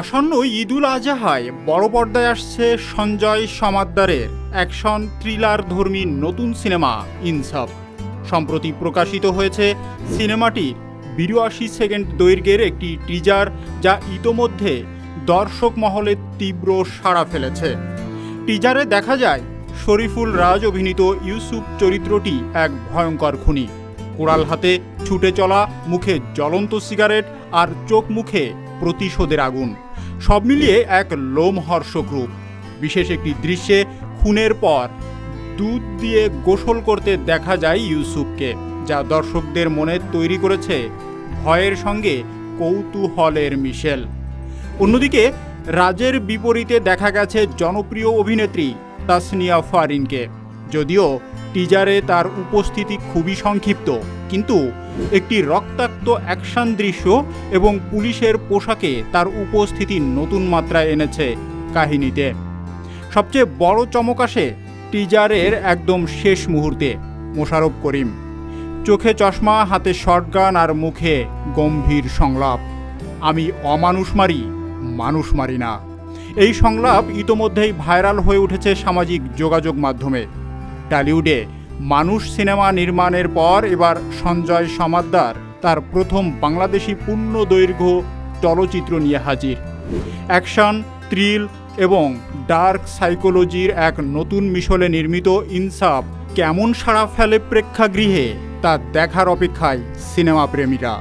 আসন্ন ঈদুল আজহায় বড় পর্দায় আসছে সঞ্জয় সমাদ্দারের অ্যাকশন থ্রিলার ধর্মী নতুন সিনেমা ইনসাফ। সম্প্রতি প্রকাশিত হয়েছে সিনেমাটির বিরাশি সেকেন্ড দৈর্ঘ্যের একটি টিজার যা ইতোমধ্যে দর্শক মহলে তীব্র সাড়া ফেলেছে। টিজারে দেখা যায় শরীফুল রাজ অভিনীত ইউসুফ চরিত্রটি এক ভয়ঙ্কর খুনি। কোড়াল হাতে ছুটে চলা, মুখে জ্বলন্ত সিগারেট আর চোখ মুখে প্রতিশোধের আগুন। সব মিলিয়ে এক লোমহর্ষক রূপ। বিশেষ একটি দৃশ্যে খুনের পর দুধ দিয়ে গোসল করতে দেখা যায় ইউসুফকে, যা দর্শকদের মনে তৈরি করেছে ভয়ের সঙ্গে কৌতূহলের মিশেল। অন্যদিকে, রাজের বিপরীতে দেখা গেছে জনপ্রিয় অভিনেত্রী তাসনিয়া ফারিনকে। যদিও টিজারে তার উপস্থিতি খুবই সংক্ষিপ্ত, কিন্তু একটি রক্তাক্ত অ্যাকশন দৃশ্য এবং পুলিশের পোশাকে তার উপস্থিতি নতুন মাত্রায় এনেছে কাহিনীতে। সবচেয়ে বড় চমক আসে টিজারের একদম শেষ মুহূর্তে মোশারফ করিম। চোখে চশমা, হাতে শটগান আর মুখে গম্ভীর সংলাপ। আমি অমানুষ মারি, মানুষ মারি না। এই সংলাপ ইতোমধ্যেই ভাইরাল হয়ে উঠেছে সামাজিক যোগাযোগ মাধ্যমে। টলিউডে। মানুষ সিনেমা নির্মাণের পর এবার সঞ্জয় সমাদ্দার তার প্রথম বাংলাদেশি পূর্ণ দৈর্ঘ্য চলচ্চিত্র নিয়ে হাজির। অ্যাকশন, থ্রিল এবং ডার্ক সাইকোলজির এক নতুন মিশলে নির্মিত ইনসাফ কেমন সাড়া ফেলে প্রেক্ষাগৃহে তা দেখার অপেক্ষায় সিনেমা প্রেমীরা